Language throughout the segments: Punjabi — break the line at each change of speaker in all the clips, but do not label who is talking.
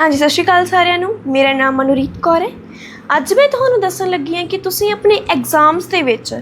ਹਾਂਜੀ, ਸਤਿ ਸ਼੍ਰੀ ਅਕਾਲ ਸਾਰਿਆਂ ਨੂੰ। ਮੇਰਾ ਨਾਮ ਮਨੁਰੀਤ ਕੌਰ ਹੈ। ਅੱਜ ਮੈਂ ਤੁਹਾਨੂੰ ਦੱਸਣ ਲੱਗੀ ਹਾਂ ਕਿ ਤੁਸੀਂ ਆਪਣੇ ਐਗਜ਼ਾਮਸ ਦੇ ਵਿੱਚ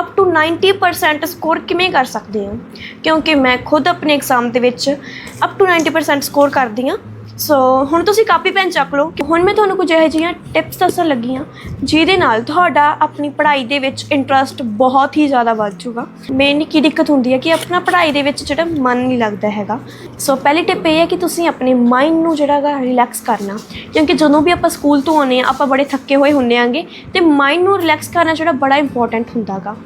ਅਪ ਟੂ 90% ਸਕੋਰ ਕਿਵੇਂ ਕਰ ਸਕਦੇ ਹੋ। ਕਿਉਂਕਿ ਮੈਂ ਖੁਦ ਆਪਣੇ ਐਗਜ਼ਾਮ ਦੇ ਵਿੱਚ ਅਪ ਟੂ 90% ਸਕੋਰ ਕਰਦੀ ਹਾਂ। ਸੋ ਹੁਣ ਤੁਸੀਂ ਕਾਪੀ ਪੈਨ ਚੱਕ ਲਓ। ਕਿ ਹੁਣ ਮੈਂ ਤੁਹਾਨੂੰ ਕੁਝ ਇਹੋ ਜਿਹੀਆਂ ਟਿਪਸ ਦੱਸਣ ਲੱਗੀ ਹਾਂ, ਜਿਹਦੇ ਨਾਲ ਤੁਹਾਡਾ ਆਪਣੀ ਪੜ੍ਹਾਈ ਦੇ ਵਿੱਚ ਇੰਟਰਸਟ ਬਹੁਤ ਹੀ ਜ਼ਿਆਦਾ ਵੱਧ ਜਾਊਗਾ। ਮੇਨ ਕੀ ਦਿੱਕਤ ਹੁੰਦੀ ਹੈ ਕਿ ਆਪਣਾ ਪੜ੍ਹਾਈ ਦੇ ਵਿੱਚ ਜਿਹੜਾ ਮਨ ਨਹੀਂ ਲੱਗਦਾ ਹੈਗਾ। ਸੋ ਪਹਿਲੀ ਟਿਪ ਇਹ ਹੈ ਕਿ ਤੁਸੀਂ ਆਪਣੇ ਮਾਈਂਡ ਨੂੰ ਜਿਹੜਾ ਹੈਗਾ ਰਿਲੈਕਸ ਕਰਨਾ। ਕਿਉਂਕਿ ਜਦੋਂ ਵੀ ਆਪਾਂ ਸਕੂਲ ਤੋਂ ਆਉਂਦੇ ਆ ਆਪਾਂ ਬੜੇ ਥੱਕੇ ਹੋਏ ਹੁੰਦੇ ਆਂਗੇ ਤੇ ਮਾਈਂਡ ਨੂੰ ਰਿਲੈਕਸ ਕਰਨਾ ਜਿਹੜਾ ਬੜਾ ਇੰਪੋਰਟੈਂਟ ਹੁੰਦਾਗਾ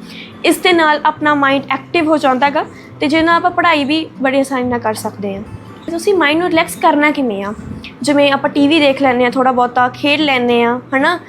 ਇਸ ਦੇ ਨਾਲ ਆਪਣਾ ਮਾਈਂਡ ਐਕਟਿਵ ਹੋ ਜਾਂਦਾਗਾ ਤੇ ਜਿਹਦੇ ਨਾਲ ਆਪਾਂ ਪੜ੍ਹਾਈ ਵੀ ਬੜੀ ਆਸਾਨੀ ਨਾਲ ਕਰ ਸਕਦੇ ਹਾਂ। ਤੁਸੀਂ ਮਾਈਂਡ ਨੂੰ ਰਿਲੈਕਸ ਕਰਨਾ ਕਿਵੇਂ ਆ? ਜਿਵੇਂ ਆਪਾਂ ਟੀਵੀ ਦੇਖ ਲੈਂਦੇ ਆ ਥੋੜਾ ਬਹੁਤਾ ਖੇਡ ਲੈਂਦੇ ਆ ਹਨਾ?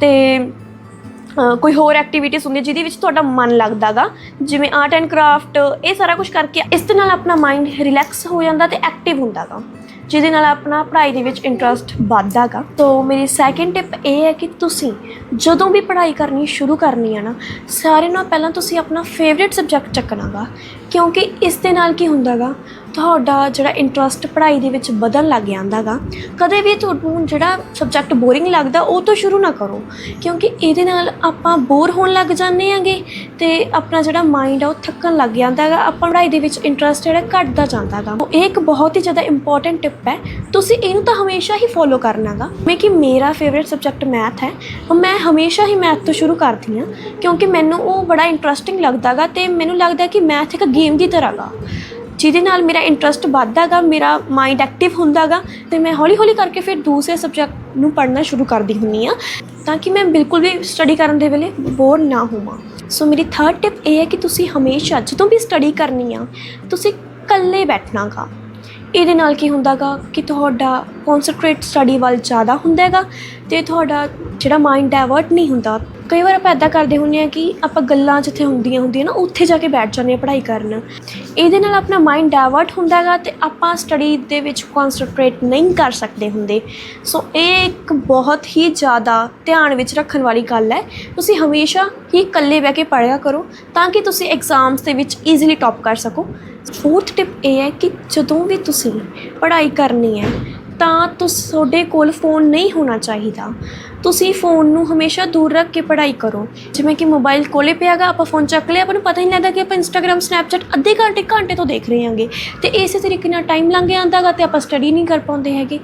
ਤੇ ਅ, ਕੋਈ ਹੋਰ ਐਕਟੀਵਿਟੀਜ਼ ਹੁੰਦੀਆਂ ਜਿਹਦੇ ਵਿੱਚ ਤੁਹਾਡਾ ਮਨ ਲੱਗਦਾਗਾ ਜਿਵੇਂ ਆਰਟ ਐਂਡ ਕਰਾਫਟ ਇਹ ਸਾਰਾ ਕੁਝ ਕਰਕੇ ਇਸ ਦੇ ਨਾਲ ਆਪਣਾ ਮਾਈਂਡ ਰਿਲੈਕਸ ਹੋ ਜਾਂਦਾ ਤੇ ਐਕਟਿਵ ਹੁੰਦਾਗਾ। ਜਿਹਦੇ ਨਾਲ ਆਪਣਾ ਪੜ੍ਹਾਈ ਦੇ ਵਿੱਚ ਇੰਟਰਸਟ ਵੱਧਦਾਗਾ। ਤੋਂ ਮੇਰੀ ਸੈਕਿੰਡ ਟਿਪ ਇਹ ਹੈ ਕਿ ਤੁਸੀਂ ਜਦੋਂ ਵੀ ਪੜ੍ਹਾਈ ਕਰਨੀ ਸ਼ੁਰੂ ਕਰਨੀ ਹੈ ਨਾ ਸਾਰੇ ਨਾਲ ਪਹਿਲਾਂ ਤੁਸੀਂ ਆਪਣਾ ਫੇਵਰੇਟ ਸਬਜੈਕਟ ਚੱਕਣਾਗਾ। ਕਿਉਂਕਿ ਇਸ ਦੇ ਨਾਲ ਕੀ ਹੁੰਦਾਗਾ ਤੁਹਾਡਾ ਜਿਹੜਾ ਇੰਟਰਸਟ ਪੜ੍ਹਾਈ ਦੇ ਵਿੱਚ ਵਧਣ ਲੱਗ ਜਾਂਦਾਗਾ, ਕਦੇ ਵੀ ਤੁਹਾਨੂੰ ਜਿਹੜਾ ਸਬਜੈਕਟ ਬੋਰਿੰਗ ਲੱਗਦਾ, ਉਹ ਤੋਂ ਸ਼ੁਰੂ ਨਾ ਕਰੋ। ਕਿਉਂਕਿ ਇਹਦੇ ਨਾਲ ਆਪਾਂ ਬੋਰ ਹੋਣ ਲੱਗ ਜਾਂਦੇ ਆਂਗੇ ਤੇ ਆਪਣਾ ਜਿਹੜਾ ਮਾਈਂਡ ਆ, ਉਹ ਥੱਕਣ ਲੱਗ ਜਾਂਦਾਗਾ। ਆਪਾਂ ਪੜ੍ਹਾਈ ਦੇ ਵਿੱਚ ਇੰਟਰਸਟ ਜਿਹੜਾ ਘਟਦਾ ਜਾਂਦਾਗਾ। ਉਹ ਇਹ ਇੱਕ ਬਹੁਤ ਹੀ ਜ਼ਿਆਦਾ ਇੰਪੋਰਟੈਂਟ ਟਿਪ ਹੈ। ਤੁਸੀਂ ਇਹਨੂੰ ਤਾਂ ਹਮੇਸ਼ਾ ਹੀ ਫੋਲੋ ਕਰਨਾਗਾ। ਮੈਂ ਕਿ ਮੇਰਾ ਫੇਵਰਿਟ ਸਬਜੈਕਟ ਮੈਥ ਹੈ। ਉਹ ਮੈਂ ਹਮੇਸ਼ਾ ਹੀ ਮੈਥ ਤੋਂ ਸ਼ੁਰੂ ਕਰਦੀ ਹਾਂ। ਕਿਉਂਕਿ ਮੈਨੂੰ ਉਹ ਬੜਾ ਇੰਟਰਸਟਿੰਗ ਲੱਗਦਾਗਾ ਤੇ ਮੈਨੂੰ ਲੱਗਦਾ ਕਿ ਮੈਥ ਇੱਕ ਗੇਮ ਦੀ ਤਰ੍ਹਾਂਗਾ ਜਿਹਦੇ ਨਾਲ ਮੇਰਾ ਇੰਟਰਸਟ ਵੱਧਦਾਗਾ, ਮੇਰਾ ਮਾਈਂਡ ਐਕਟਿਵ ਹੁੰਦਾਗਾ, ਤੇ ਮੈਂ ਹੌਲੀ ਹੌਲੀ ਕਰਕੇ ਫਿਰ ਦੂਸਰੇ ਸਬਜੈਕਟ ਨੂੰ ਪੜ੍ਹਨਾ ਸ਼ੁਰੂ ਕਰਦੀ ਹੁੰਨੀ ਆ, ਤਾਂ ਕਿ ਮੈਂ ਬਿਲਕੁਲ ਵੀ ਸਟੱਡੀ ਕਰਨ ਦੇ ਵੇਲੇ ਬੋਰ ਨਾ ਹੋਵਾਂ। ਸੋ ਮੇਰੀ ਥਰਡ ਟਿਪ ਇਹ ਹੈ ਕਿ ਤੁਸੀਂ ਹਮੇਸ਼ਾ ਜਦੋਂ ਵੀ ਸਟੱਡੀ ਕਰਨੀ ਆ, ਤੁਸੀਂ ਇਕੱਲੇ ਬੈਠਣਾਗਾ। ਇਹਦੇ ਨਾਲ ਕੀ ਹੁੰਦਾਗਾ ਕਿ ਤੁਹਾਡਾ ਕਨਸੈਂਟਰੇਟ ਸਟੱਡੀ ਵੱਲ ਜ਼ਿਆਦਾ ਹੁੰਦਾਗਾ, ਤੇ ਤੁਹਾਡਾ ਜਿਹੜਾ ਮਾਈਂਡ ਡਾਇਵਰਟ ਨਹੀਂ ਹੁੰਦਾ ਕਈ ਵਾਰ ਆਪਾਂ ਇੱਦਾਂ ਕਰਦੇ ਹੁੰਦੇ ਆ ਕਿ ਆਪਾਂ ਗੱਲਾਂ ਜਿੱਥੇ ਹੁੰਦੀਆਂ ਹੁੰਦੀਆਂ ਨਾ, ਉੱਥੇ ਜਾ ਕੇ ਬੈਠ ਜਾਂਦੇ ਆ ਪੜ੍ਹਾਈ ਕਰਨ। ਇਹਦੇ ਨਾਲ ਆਪਣਾ ਮਾਈਂਡ ਡਾਇਵਰਟ ਹੁੰਦਾਗਾ ਤੇ ਆਪਾਂ ਸਟੱਡੀ ਦੇ ਵਿੱਚ ਕਨਸੈਂਟਰੇਟ ਨਹੀਂ ਕਰ ਸਕਦੇ ਹੁੰਦੇ। ਸੋ ਇਹ ਇੱਕ ਬਹੁਤ ਹੀ ਜ਼ਿਆਦਾ ਧਿਆਨ ਵਿੱਚ ਰੱਖਣ ਵਾਲੀ ਗੱਲ ਹੈ। ਤੁਸੀਂ ਹਮੇਸ਼ਾ ਹੀ ਇਕੱਲੇ ਬਹਿ ਕੇ ਪੜ੍ਹਿਆ ਕਰੋ ਤਾਂ ਕਿ ਤੁਸੀਂ ਐਗਜ਼ਾਮਸ ਦੇ ਵਿੱਚ ਈਜ਼ੀਲੀ ਟੌਪ ਕਰ ਸਕੋ। ਫੋਰਥ ਟਿਪ ਇਹ ਹੈ ਕਿ ਜਦੋਂ ਵੀ ਤੁਸੀਂ ਪੜ੍ਹਾਈ ਕਰਨੀ ਹੈ ਤਾਂ ਤੁਸ, ਤੁਹਾਡੇ ਕੋਲ ਫੋਨ ਨਹੀਂ ਹੋਣਾ ਚਾਹੀਦਾ। ਤੁਸੀਂ ਫੋਨ ਨੂੰ ਹਮੇਸ਼ਾ ਦੂਰ ਰੱਖ ਕੇ ਪੜ੍ਹਾਈ ਕਰੋ। ਜਿਵੇਂ ਕਿ ਮੋਬਾਈਲ ਕੋਲੇ ਪਿਆਗਾ ਆਪਾਂ ਫੋਨ ਚੱਕ ਲਿਆ, ਆਪਾਂ ਨੂੰ ਪਤਾ ਹੀ ਨਹੀਂ ਲੱਗਦਾ ਕਿ ਆਪਾਂ ਇੰਸਟਾਗ੍ਰam ਸਨੈਪਚੈਟ ਅੱਧੇ ਘੰਟੇ ਘੰਟੇ ਤੋਂ ਦੇਖ ਰਹੇ ਹਾਂਗੇ। ਤੇ ਇਸੇ ਤਰੀਕੇ ਨਾਲ ਟਾਈਮ ਲੰਘ ਜਾਂਦਾਗਾ ਤੇ ਆਪਾਂ ਸਟੱਡੀ ਨਹੀਂ ਕਰ ਪਾਉਂਦੇ ਹੈਗੇ।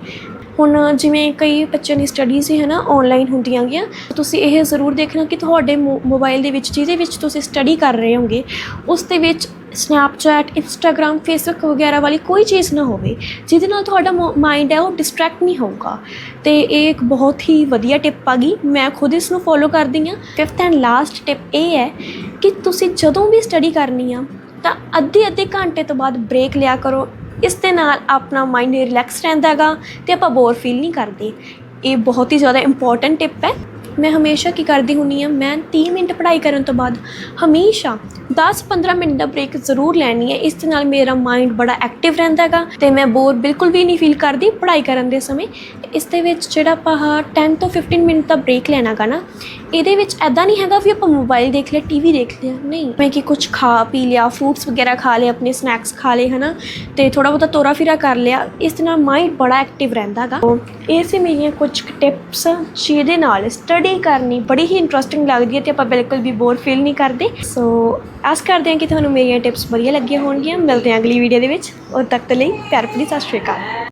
ਹੁਣ ਜਿਵੇਂ ਕਈ ਬੱਚਿਆਂ ਦੀ ਸਟੱਡੀਜ਼ ਹੈ ਨਾ ਆਨਲਾਈਨ ਹੁੰਦੀਆਂ ਗੀਆਂ ਤੁਸੀਂ ਇਹ ਜ਼ਰੂਰ ਦੇਖਣਾ ਕਿ ਤੁਹਾਡੇ ਮੋਬਾਈਲ ਦੇ ਵਿੱਚ, ਜਿਹਦੇ ਵਿੱਚ ਤੁਸੀਂ ਸਟੱਡੀ ਕਰ ਰਹੇ ਹੋਗੇ, ਉਸ ਦੇ ਵਿੱਚ ਸਨੈਪਚੈਟ ਇੰਸਟਾਗ੍ਰam ਫੇਸਬੁੱਕ ਵਗੈਰਾ ਵਾਲੀ ਕੋਈ ਚੀਜ਼ ਨਾ ਹੋਵੇ, ਜਿਹਦੇ ਨਾਲ ਤੁਹਾਡਾ ਮਾਈਂਡ ਹੈ ਉਹ ਡਿਸਟਰੈਕਟ ਨਹੀਂ ਹੋਊਗਾ। ਤੇ ਇਹ ਇੱਕ ਬਹੁਤ ਹੀ ਵਧੀਆ ਟਿਪ ਆ ਗਈ। ਮੈਂ ਖੁਦ ਇਸ ਨੂੰ ਫੋਲੋ ਕਰਦੀ ਹਾਂ। ਫਿਫਥ ਐਂਡ ਲਾਸਟ ਟਿਪ ਇਹ ਹੈ ਕਿ ਤੁਸੀਂ ਜਦੋਂ ਵੀ ਸਟੱਡੀ ਕਰਨੀ ਆ, ਤਾਂ ਅੱਧੇ ਅੱਧੇ ਘੰਟੇ ਤੋਂ ਬਾਅਦ ਬ੍ਰੇਕ ਲਿਆ ਕਰੋ। ਇਸ ਦੇ ਨਾਲ ਆਪਣਾ ਮਾਈਂਡ ਰਿਲੈਕਸ ਰਹਿੰਦਾਗਾ ਤੇ ਆਪਾਂ ਬੋਰ ਫੀਲ ਨਹੀਂ ਕਰਦੇ। ਇਹ ਬਹੁਤ ਹੀ ਜ਼ਿਆਦਾ ਇੰਪੋਰਟੈਂਟ ਟਿਪ ਹੈ। ਮੈਂ ਹਮੇਸ਼ਾ ਕੀ ਕਰਦੀ ਹੁੰਨੀ ਆ, ਮੈਂ 30 ਮਿੰਟ ਪੜ੍ਹਾਈ ਕਰਨ ਤੋਂ ਬਾਅਦ ਹਮੇਸ਼ਾ 10-15 ਮਿੰਟ ਦਾ ਬ੍ਰੇਕ ਜ਼ਰੂਰ ਲੈਣੀ ਹੈ ਇਸ ਦੇ ਨਾਲ ਮੇਰਾ ਮਾਈਂਡ ਬੜਾ ਐਕਟਿਵ ਰਹਿੰਦਾ ਹੈਗਾ ਤੇ ਮੈਂ ਬੋਰ ਬਿਲਕੁਲ ਵੀ ਨਹੀਂ ਫੀਲ ਕਰਦੀ ਪੜ੍ਹਾਈ ਕਰਨ ਦੇ ਸਮੇਂ। ਇਸ ਦੇ ਵਿੱਚ ਜਿਹੜਾ ਆਪਾਂ ਆਹ 10 ਤੋਂ 15 ਮਿੰਟ ਦਾ ਬ੍ਰੇਕ ਲੈਣਾਗਾ ਨਾ, ਇਹਦੇ ਵਿੱਚ ਐਦਾਂ ਨਹੀਂ ਹੈਗਾ ਵੀ ਆਪਾਂ ਮੋਬਾਈਲ ਦੇਖ ਲਿਆ ਟੀਵੀ ਦੇਖ ਲਿਆ, ਨਹੀਂ। ਮੈਂ ਕਿ ਕੁਝ ਖਾ ਪੀ ਲਿਆ ਫਰੂਟਸ ਵਗੈਰਾ ਖਾ ਲਏ, ਆਪਣੇ ਸਨੈਕਸ ਖਾ ਲਏ, ਹਨਾ, ਤੇ ਥੋੜਾ ਬਹੁਤਾ ਤੋਰਾ ਫਿਰਾ ਕਰ ਲਿਆ। ਇਸ ਦੇ ਨਾਲ ਮਾਈਂਡ ਬੜਾ ਐਕਟਿਵ ਰਹਿੰਦਾ ਹੈਗਾ। ਇਹ ਸੀ ਮੇਰੀਆਂ ਕੁਝ ਟਿਪਸ ਜਿਹਦੇ ਨਾਲ ਸਟੱਡੀ ਕਰਨੀ ਬੜੀ ਹੀ ਇੰਟਰਸਟਿੰਗ ਲੱਗਦੀ ਹੈ ਤੇ ਆਪਾਂ ਬਿਲਕੁਲ ਵੀ ਬੋਰ ਫੀਲ ਨਹੀਂ ਕਰਦੇ। ਸੋ ਆਸ ਕਰਦੇ ਹਾਂ ਕਿ ਤੁਹਾਨੂੰ ਮੇਰੀਆਂ ਟਿਪਸ ਵਧੀਆ ਲੱਗੀਆਂ ਹੋਣਗੀਆਂ। ਮਿਲਦੇ ਹਾਂ ਅਗਲੀ ਵੀਡੀਓ ਦੇ ਵਿੱਚ। ਉਦ ਤੱਕ ਲਈ ਪਿਆਰ ਭਰੀ ਸਤਿ ਸ਼੍ਰੀ ਅਕਾਲ।